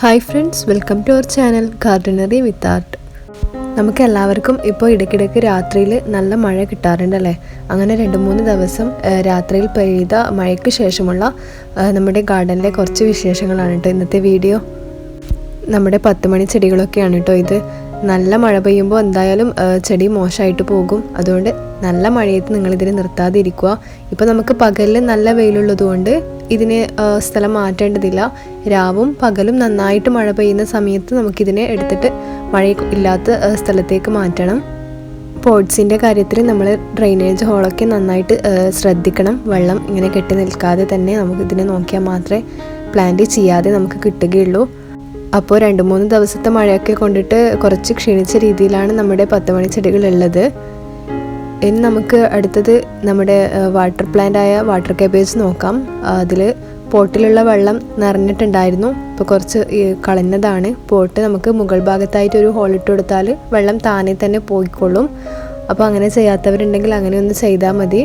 Hi friends welcome to our channel gardenery with art നമുക്ക് എല്ലാവർക്കും ഇപ്പോൾ ഇടയ്ക്കിടയ്ക്ക് രാത്രിയിൽ നല്ല മഴ കിട്ടാറുണ്ടല്ലേ? അങ്ങനെ രണ്ട് മൂന്ന് ദിവസം രാത്രിയിൽ പെയ്ത മഴയ്ക്ക് ശേഷമുള്ള നമ്മുടെ ഗാർഡനിലെ കുറച്ച് വിശേഷങ്ങളാണ് കേട്ടോ ഇന്നത്തെ വീഡിയോ. നമ്മുടെ പത്ത് മണി ചെടികളൊക്കെയാണ് കേട്ടോ ഇത്. നല്ല മഴ പെയ്യുമ്പോൾ എന്തായാലും ചെടി മോശമായിട്ട് പോകും. അതുകൊണ്ട് നല്ല മഴയത്ത് നിങ്ങൾ ഇതിനെ നിർത്താതെ ഇരിക്കുക ഇപ്പോൾ നമുക്ക് പകലിൽ നല്ല വെയിലുള്ളതുകൊണ്ട് ഇതിന് സ്ഥലം മാറ്റേണ്ടതില്ല. രാവും പകലും നന്നായിട്ട് മഴ പെയ്യുന്ന സമയത്ത് നമുക്കിതിനെ എടുത്തിട്ട് മഴ ഇല്ലാത്ത സ്ഥലത്തേക്ക് മാറ്റണം. പോട്ട്സിന്റെ കാര്യത്തിൽ നമ്മൾ ഡ്രെയിനേജ് ഹോളൊക്കെ നന്നായിട്ട് ശ്രദ്ധിക്കണം. വെള്ളം ഇങ്ങനെ കെട്ടി നിൽക്കാതെ തന്നെ നമുക്കിതിനെ നോക്കിയാൽ മാത്രമേ പ്ലാന്റ് ചെയ്യാതെ നമുക്ക് കിട്ടുകയുള്ളൂ. അപ്പോൾ രണ്ട് മൂന്ന് ദിവസത്തെ മഴയൊക്കെ കൊണ്ടിട്ട് കുറച്ച് ക്ഷീണിച്ച രീതിയിലാണ് നമ്മുടെ പത്ത് മണി ചെടികളുള്ളത് ഇനി നമുക്ക് അടുത്തത് നമ്മുടെ വാട്ടർ പ്ലാന്റ് ആയ വാട്ടർ കേബേജ് നോക്കാം. അതിൽ പോട്ടിലുള്ള വെള്ളം നിറഞ്ഞിട്ടുണ്ടായിരുന്നു. ഇപ്പോൾ കുറച്ച് കളഞ്ഞതാണ്. പോട്ട് നമുക്ക് മുകൾ ഭാഗത്തായിട്ട് ഒരു ഹോളിട്ട് കൊടുത്താൽ വെള്ളം താനെ തന്നെ പോയിക്കൊള്ളും. അപ്പോൾ അങ്ങനെ ചെയ്യാത്തവരുണ്ടെങ്കിൽ അങ്ങനെ ഒന്ന് ചെയ്താൽ മതി.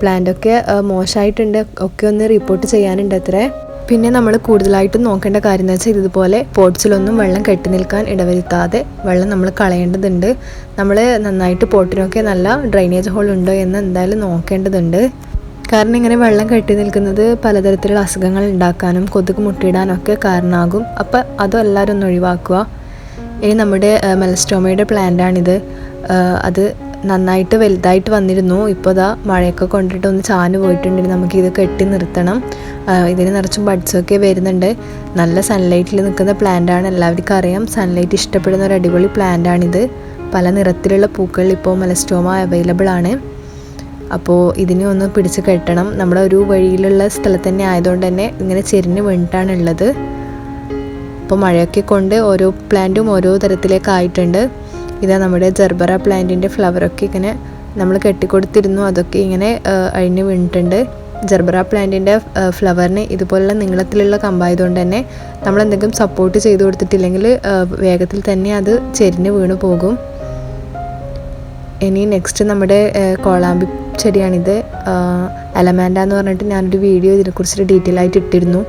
പ്ലാന്റ് ഒക്കെ മോശമായിട്ടുണ്ട് ഒക്കെ ഒന്ന് റിപ്പോർട്ട് ചെയ്യാനുണ്ട് അത്രേ. പിന്നെ നമ്മൾ കൂടുതലായിട്ട് നോക്കേണ്ട കാര്യം എന്ന് വെച്ചാൽ ഇതുപോലെ പോട്ട്സിലൊന്നും വെള്ളം കെട്ടി നിൽക്കാൻ ഇടവരുത്താതെ വെള്ളം നമ്മൾ കളയേണ്ടതുണ്ട്. നമ്മൾ നന്നായിട്ട് പോട്ടിനൊക്കെ നല്ല ഡ്രൈനേജ് ഹോൾ ഉണ്ടോ എന്ന് എന്തായാലും നോക്കേണ്ടതുണ്ട്. കാരണം ഇങ്ങനെ വെള്ളം കെട്ടി നിൽക്കുന്നത് പലതരത്തിലുള്ള അസുഖങ്ങൾ ഉണ്ടാക്കാനും കൊതുക് മുട്ടിയിടാനൊക്കെ കാരണമാകും. അപ്പം അതും എല്ലാവരും ഒന്ന് ഒഴിവാക്കുക. ഇനി നമ്മുടെ മെലസ്റ്റോമയുടെ പ്ലാന്റാണിത് അത് നന്നായിട്ട് വലുതായിട്ട് വന്നിരുന്നു. ഇപ്പോൾ ഇതാ മഴയൊക്കെ കൊണ്ടിട്ട് ഒന്ന് ചാന് പോയിട്ടുണ്ടെങ്കിൽ നമുക്കിത് കെട്ടി നിർത്തണം. ഇതിന് നിറച്ചും ബഡ്സൊക്കെ വരുന്നുണ്ട്. നല്ല സൺലൈറ്റിൽ നിൽക്കുന്ന പ്ലാന്റാണ് എല്ലാവർക്കും അറിയാം. സൺലൈറ്റ് ഇഷ്ടപ്പെടുന്ന ഒരു അടിപൊളി പ്ലാന്റാണിത് പല നിറത്തിലുള്ള പൂക്കൾ ഇപ്പോൾ മലസ്റ്റോമ അവൈലബിൾ ആണ്. അപ്പോൾ ഇതിനെ ഒന്ന് പിടിച്ച് കെട്ടണം. നമ്മുടെ ഒരു വഴിയിലുള്ള സ്ഥലത്ത് തന്നെ ആയതുകൊണ്ട് തന്നെ ഇങ്ങനെ ചെരിഞ്ഞ് വീണിട്ടാണ് ഉള്ളത്. അപ്പോൾ മഴയൊക്കെ കൊണ്ട് ഓരോ പ്ലാന്റും ഓരോ തരത്തിലേക്കായിട്ടുണ്ട് ഇതാ നമ്മുടെ ജർബറ പ്ലാന്റിന്റെ ഫ്ലവറൊക്കെ ഇങ്ങനെ നമ്മൾ കെട്ടിക്കൊടുത്തിരുന്നു. അതൊക്കെ ഇങ്ങനെ അഴിഞ്ഞ് വീണിട്ടുണ്ട്. ജർബറ പ്ലാന്റിന്റെ ഫ്ലവറിന് ഇതുപോലുള്ള നീളത്തിലുള്ള കമ്പായതുകൊണ്ട് തന്നെ നമ്മൾ എന്തെങ്കിലും സപ്പോർട്ട് ചെയ്ത് കൊടുത്തിട്ടില്ലെങ്കിൽ വേഗത്തിൽ തന്നെ അത് ചെരിഞ്ഞ് വീണ് പോകും. ഇനി നെക്സ്റ്റ് നമ്മുടെ കോളാമ്പി ചെടിയാണിത്. അലമാൻഡ എന്ന് പറഞ്ഞിട്ട് ഞാനൊരു വീഡിയോ ഇതിനെക്കുറിച്ചിട്ട് ഡീറ്റെയിൽ ആയിട്ട് ഇട്ടിരുന്നു.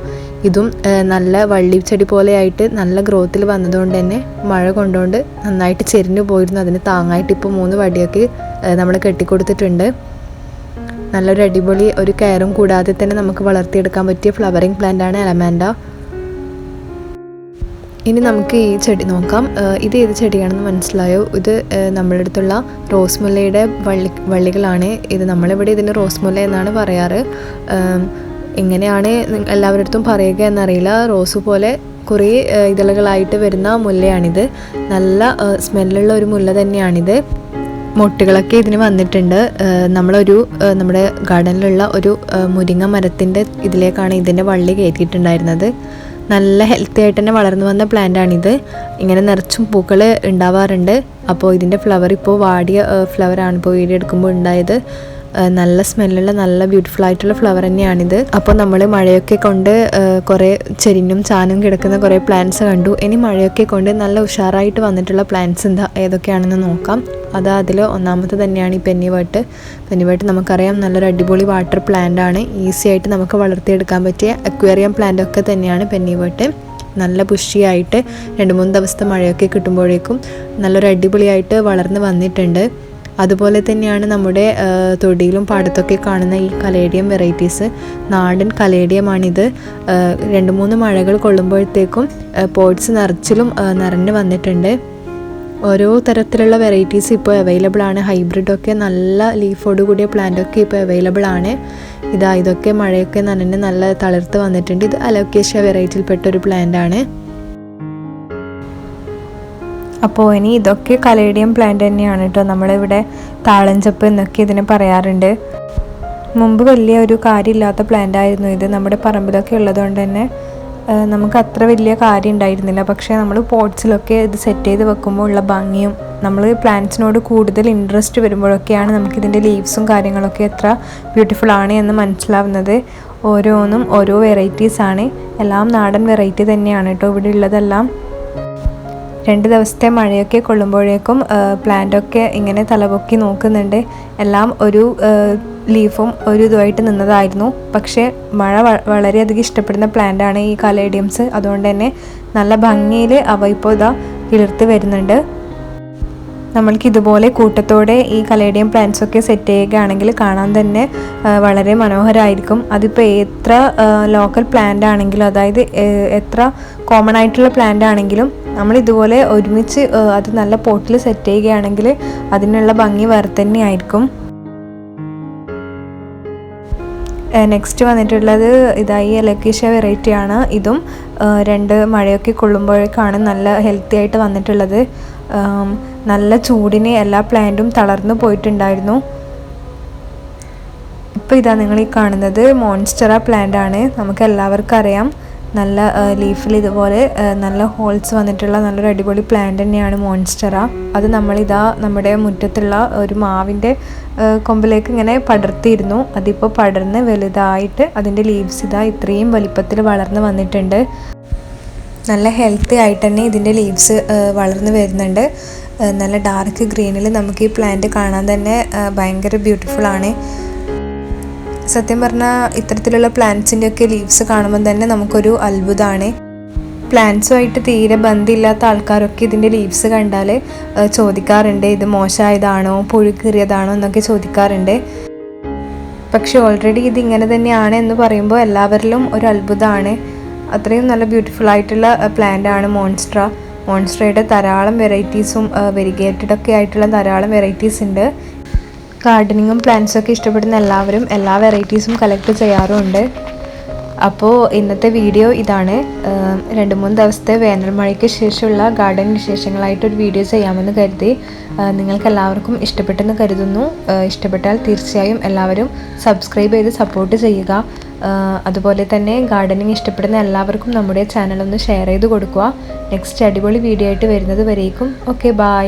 ഇതും നല്ല വള്ളിച്ചെടി ചെടി പോലെയായിട്ട് നല്ല ഗ്രോത്തിൽ വന്നതുകൊണ്ട് തന്നെ മഴ കൊണ്ടുകൊണ്ട് നന്നായിട്ട് ചെരിഞ്ഞു പോയിരുന്നു. അതിന് താങ്ങായിട്ട് ഇപ്പോൾ മൂന്ന് വടിയൊക്കെ നമ്മൾ കെട്ടിക്കൊടുത്തിട്ടുണ്ട്. നല്ലൊരു അടിപൊളി ഒരു കെയറും കൂടാതെ തന്നെ നമുക്ക് വളർത്തിയെടുക്കാൻ പറ്റിയ ഫ്ലവറിങ് പ്ലാന്റ് ആണ് അലമാൻഡ ഇനി നമുക്ക് ഈ ചെടി നോക്കാം. ഇത് ഏത് ചെടിയാണെന്ന് മനസ്സിലായോ? ഇത് നമ്മുടെ അടുത്തുള്ള റോസ് മുല്ലയുടെ വള്ളി വള്ളികളാണ്. ഇത് നമ്മളിവിടെ ഇതിന് റോസ് മുല്ല എന്നാണ് പറയാറ്. എങ്ങനെയാണ് എല്ലാവരുടെ അടുത്തും പറയുക എന്നറിയില്ല. റോസ് പോലെ കുറേ ഇതളകളായിട്ട് വരുന്ന മുല്ലയാണിത്. നല്ല സ്മെല്ലുള്ള ഒരു മുല്ല തന്നെയാണിത്. മൊട്ടുകളൊക്കെ ഇതിന് വന്നിട്ടുണ്ട്. നമ്മളൊരു നമ്മുടെ ഗാർഡനിലുള്ള ഒരു മുരിങ്ങ മരത്തിന്റെ ഇതിലേക്കാണ് ഇതിന്റെ വള്ളി കയറ്റിയിട്ടുണ്ടായിരുന്നത്. നല്ല ഹെൽത്തി ആയിട്ട് തന്നെ വളർന്നു വന്ന പ്ലാന്റ് ആണിത്. ഇങ്ങനെ നിറച്ചും പൂക്കൾ ഉണ്ടാവാറുണ്ട്. അപ്പോൾ ഇതിന്റെ ഫ്ലവർ ഇപ്പോൾ വാടിയ ഫ്ലവറാണ് ഇപ്പോൾ വീഡിയോ എടുക്കുമ്പോൾ ഉണ്ടായത്. നല്ല സ്മെല്ലുള്ള നല്ല ബ്യൂട്ടിഫുൾ ആയിട്ടുള്ള ഫ്ലവർ തന്നെയാണിത്. അപ്പോൾ നമ്മൾ മഴയൊക്കെ കൊണ്ട് കുറേ ചെരിഞ്ഞും ചാനും കിടക്കുന്ന കുറേ പ്ലാന്റ്സ് കണ്ടു. ഇനി മഴയൊക്കെ കൊണ്ട് നല്ല ഉഷാറായിട്ട് വന്നിട്ടുള്ള പ്ലാന്റ്സ് എന്താ ഏതൊക്കെയാണെന്ന് നോക്കാം. അത് അതിൽ ഒന്നാമത്തെ തന്നെയാണ് ഈ പെന്നിവേട്ട് പെന്നിവേട്ട് നമുക്കറിയാം നല്ലൊരു അടിപൊളി വാട്ടർ പ്ലാന്റ് ആണ്. ഈസി ആയിട്ട് നമുക്ക് വളർത്തിയെടുക്കാൻ പറ്റിയ അക്വേറിയം പ്ലാന്റ് ഒക്കെ തന്നെയാണ് പെന്നിവേട്ട് നല്ല പുഷിയായിട്ട് രണ്ട് മൂന്ന് ദിവസത്തെ മഴയൊക്കെ കിട്ടുമ്പോഴേക്കും നല്ലൊരു അടിപൊളിയായിട്ട് വളർന്ന് വന്നിട്ടുണ്ട്. അതുപോലെ തന്നെയാണ് നമ്മുടെ തൊടിയിലും പാടത്തൊക്കെ കാണുന്ന ഈ കലേഡിയം വെറൈറ്റീസ്. നാടൻ കലേഡിയമാണിത്. രണ്ട് മൂന്ന് മഴകൾ കൊള്ളുമ്പോഴത്തേക്കും പോട്ട്സ് നിറച്ചിലും നിറഞ്ഞു വന്നിട്ടുണ്ട്. ഓരോ തരത്തിലുള്ള വെറൈറ്റീസ് ഇപ്പോൾ അവൈലബിൾ ആണ്. ഹൈബ്രിഡൊക്കെ നല്ല ലീഫോട് കൂടിയ പ്ലാന്റൊക്കെ ഇപ്പോൾ അവൈലബിൾ ആണ്. ഇതാ ഇതൊക്കെ മഴയൊക്കെ നനഞ്ഞ് നല്ല തളിർത്ത് വന്നിട്ടുണ്ട്. ഇത് അലോക്കേഷ്യ വെറൈറ്റിയിൽപ്പെട്ട ഒരു പ്ലാന്റ് ആണ്. അപ്പോൾ ഇനി ഇതൊക്കെ കലേഡിയം പ്ലാന്റ് തന്നെയാണ് കേട്ടോ നമ്മളിവിടെ താളഞ്ചപ്പ് എന്നൊക്കെ ഇതിനെ പറയാറുണ്ട്. മുമ്പ് വലിയ ഒരു കാര്യമില്ലാത്ത പ്ലാന്റ് ആയിരുന്നു ഇത്. നമ്മുടെ പറമ്പിലൊക്കെ ഉള്ളതുകൊണ്ട് തന്നെ നമുക്ക് അത്ര വലിയ കാര്യം ഉണ്ടായിരുന്നില്ല. പക്ഷേ നമ്മൾ പോട്ട്സിലൊക്കെ ഇത് സെറ്റ് ചെയ്ത് വെക്കുമ്പോൾ ഉള്ള ഭംഗിയും നമ്മൾ പ്ലാന്റ്സിനോട് കൂടുതൽ ഇൻട്രസ്റ്റ് വരുമ്പോഴൊക്കെയാണ് നമുക്കിതിന്റെ ലീവ്സും കാര്യങ്ങളൊക്കെ എത്ര ബ്യൂട്ടിഫുൾ ആണ് എന്ന് മനസ്സിലാവുന്നത്. ഓരോന്നും ഓരോ വെറൈറ്റീസ് ആണ്. എല്ലാം നാടൻ വെറൈറ്റി തന്നെയാണ് കേട്ടോ ഇവിടെ ഉള്ളതെല്ലാം രണ്ട് ദിവസത്തെ മഴയൊക്കെ കൊള്ളുമ്പോഴേക്കും പ്ലാന്റൊക്കെ ഇങ്ങനെ തലപൊക്കി നോക്കുന്നുണ്ട്. എല്ലാം ഒരു ലീഫും ഒരു ഇതുമായിട്ട് നിന്നതായിരുന്നു. പക്ഷേ മഴ വളരെയധികം ഇഷ്ടപ്പെടുന്ന പ്ലാന്റാണ് ഈ കലേഡിയംസ്. അതുകൊണ്ട് തന്നെ നല്ല ഭംഗിയിൽ അവ ഇപ്പോൾ ഇതാ കിളിർത്ത് വരുന്നുണ്ട്. നമ്മൾക്ക് ഇതുപോലെ കൂട്ടത്തോടെ ഈ കലേഡിയം പ്ലാന്റ്സ് ഒക്കെ സെറ്റ് ചെയ്യുകയാണെങ്കിൽ കാണാൻ തന്നെ വളരെ മനോഹരമായിരിക്കും അതിപ്പോൾ എത്ര ലോക്കൽ പ്ലാന്റ് ആണെങ്കിലും അതായത് എത്ര കോമൺ ആയിട്ടുള്ള പ്ലാന്റ് ആണെങ്കിലും നമ്മൾ ഇതുപോലെ ഒരുമിച്ച് അത് നല്ല പോട്ടിൽ സെറ്റ് ചെയ്യുകയാണെങ്കിൽ അതിനുള്ള ഭംഗി വേറെ തന്നെ ആയിരിക്കും നെക്സ്റ്റ് വന്നിട്ടുള്ളത് ഇതായി ലക്കീഷ വെറൈറ്റിയാണ് ഇതും രണ്ട് മഴയൊക്കെ കൊള്ളുമ്പോഴേക്കാണ് നല്ല ഹെൽത്തി ആയിട്ട് വന്നിട്ടുള്ളത്. നല്ല ചൂടിന് എല്ലാ പ്ലാന്റും തളർന്നു പോയിട്ടുണ്ടായിരുന്നു. ഇപ്പോൾ ഇതാ നിങ്ങൾ ഈ കാണുന്നത് മോൺസ്റ്ററ പ്ലാന്റ് ആണ്. നമുക്ക് എല്ലാവർക്കും അറിയാം. നല്ല ലീഫിൽ ഇതുപോലെ നല്ല ഹോൾസ് വന്നിട്ടുള്ള നല്ലൊരു അടിപൊളി പ്ലാന്റ് തന്നെയാണ് മോൺസ്റ്ററ അത് നമ്മളിതാ നമ്മുടെ മുറ്റത്തുള്ള ഒരു മാവിന്റെ കൊമ്പിലേക്ക് ഇങ്ങനെ പടർത്തിയിരുന്നു. അതിപ്പോൾ പടർന്ന് വലുതായിട്ട് അതിന്റെ ലീവ്സ് ഇതാ ഇത്രയും വലിപ്പത്തിൽ വളർന്ന് വന്നിട്ടുണ്ട്. നല്ല ഹെൽത്തി ആയിട്ട് തന്നെ ഇതിന്റെ ലീവ്സ് വളർന്നു വരുന്നുണ്ട്. നല്ല ഡാർക്ക് ഗ്രീനിൽ നമുക്ക് ഈ പ്ലാന്റ് കാണാൻ തന്നെ ഭയങ്കര ബ്യൂട്ടിഫുൾ ആണ്. സത്യം പറഞ്ഞാൽ ഇത്തരത്തിലുള്ള പ്ലാന്റ്സിന്റെ ഒക്കെ ലീവ്സ് കാണുമ്പോൾ തന്നെ നമുക്കൊരു അത്ഭുതമാണ് പ്ലാന്റ്സുമായിട്ട് തീരെ ബന്ധമില്ലാത്ത ആൾക്കാരൊക്കെ ഇതിന്റെ ലീവ്സ് കണ്ടാൽ ചോദിക്കാറുണ്ട് ഇത് മോശമായതാണോ പുഴുക്കേറിയതാണോ എന്നൊക്കെ ചോദിക്കാറുണ്ട്. പക്ഷെ ഓൾറെഡി ഇത് ഇങ്ങനെ തന്നെയാണ് എന്ന് പറയുമ്പോൾ എല്ലാവരിലും ഒരു അത്ഭുതമാണ് അത്രയും നല്ല ബ്യൂട്ടിഫുൾ ആയിട്ടുള്ള പ്ലാന്റ് ആണ് മോൺസ്ട്ര. മോൺസ്ട്രയുടെ ധാരാളം വെറൈറ്റീസും വെരിഗേറ്റഡ് ഒക്കെ ആയിട്ടുള്ള ധാരാളം വെറൈറ്റീസ് ഉണ്ട്. ഗാർഡനിങ്ങും പ്ലാന്റ്സൊക്കെ ഇഷ്ടപ്പെടുന്ന എല്ലാവരും എല്ലാ വെറൈറ്റീസും കളക്ട് ചെയ്യാറുമുണ്ട് അപ്പോൾ ഇന്നത്തെ വീഡിയോ ഇതാണ്. രണ്ട് മൂന്ന് ദിവസത്തെ വേനൽ മഴയ്ക്ക് ശേഷമുള്ള ഗാർഡൻ വിശേഷങ്ങളായിട്ടൊരു വീഡിയോ ചെയ്യാമെന്ന് കരുതി. നിങ്ങൾക്ക് എല്ലാവർക്കും ഇഷ്ടപ്പെട്ടെന്ന് കരുതുന്നു. ഇഷ്ടപ്പെട്ടാൽ തീർച്ചയായും എല്ലാവരും സബ്സ്ക്രൈബ് ചെയ്ത് സപ്പോർട്ട് ചെയ്യുക. അതുപോലെ തന്നെ ഗാർഡനിങ് ഇഷ്ടപ്പെടുന്ന എല്ലാവർക്കും നമ്മുടെ ചാനൽ ഒന്ന് ഷെയർ ചെയ്ത് കൊടുക്കുക. നെക്സ്റ്റ് അടിപൊളി വീഡിയോ ആയിട്ട് വരുന്നത് വരേക്കും. Okay bye